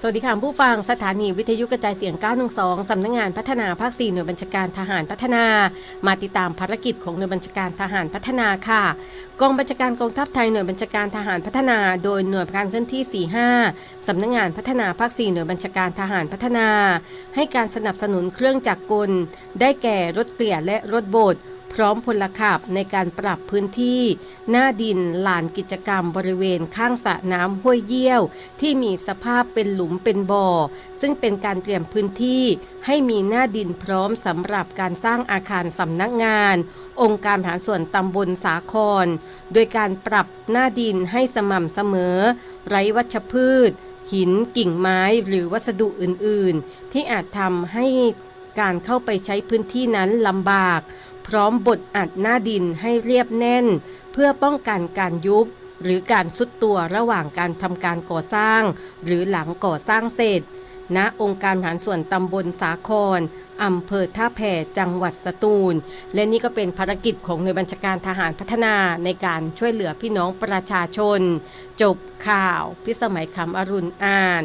สวัสดีค่ะผู้ฟังสถานีวิทยุกระจายเสียง 912 สำนักงงานพัฒนาภาค 4 หน่วยบัญชาการทหารพัฒนา มาติดตามภารกิจของหน่วยบัญชาการทหารพัฒนาค่ะ กองบัญชาการกองทัพไทยหน่วยบัญชาการทหารพัฒนา โดยหน่วยการเคลื่อนที่ 45 สำนักงงานพัฒนาภาค 4 หน่วยบัญชาการทหารพัฒนา ให้การสนับสนุนเครื่องจักรกล ได้แก่รถเกลี่ยและรถโบด พร้อมพลขับในการปรับพื้นที่ หน้าดินลานกิจกรรมบริเวณข้างสระน้ำห้วยเยี่ยว ที่มีสภาพเป็นหลุมเป็นบ่อ ซึ่งเป็นการเตรียมพื้นที่ ให้มีหน้าดินพร้อมสำหรับการสร้างอาคารสำนักงาน องค์การบริหารส่วนตำบลสาคร โดยการปรับหน้าดินให้สม่ำเสมอ ไร้วัชพืช หินกิ่งไม้หรือวัสดุอื่น ๆ ที่อาจทำให้การเข้าไปใช้พื้นที่นั้นลำบาก พร้อมบดอัดหน้าดินให้เรียบแน่น เพื่อป้องกันการยุบ หรือการสุดตัวระหว่างการทำการก่อสร้าง หรือหลังก่อสร้างเสร็จณองค์การบริหารส่วนตำบลสาครอำเภอท่าแพจังหวัดสตูล และนี่ก็เป็นภารกิจของหน่วยบัญชาการทหารพัฒนาในการช่วยเหลือพี่น้องประชาชน จบข่าว พิสมัยคำอรุณอ่าน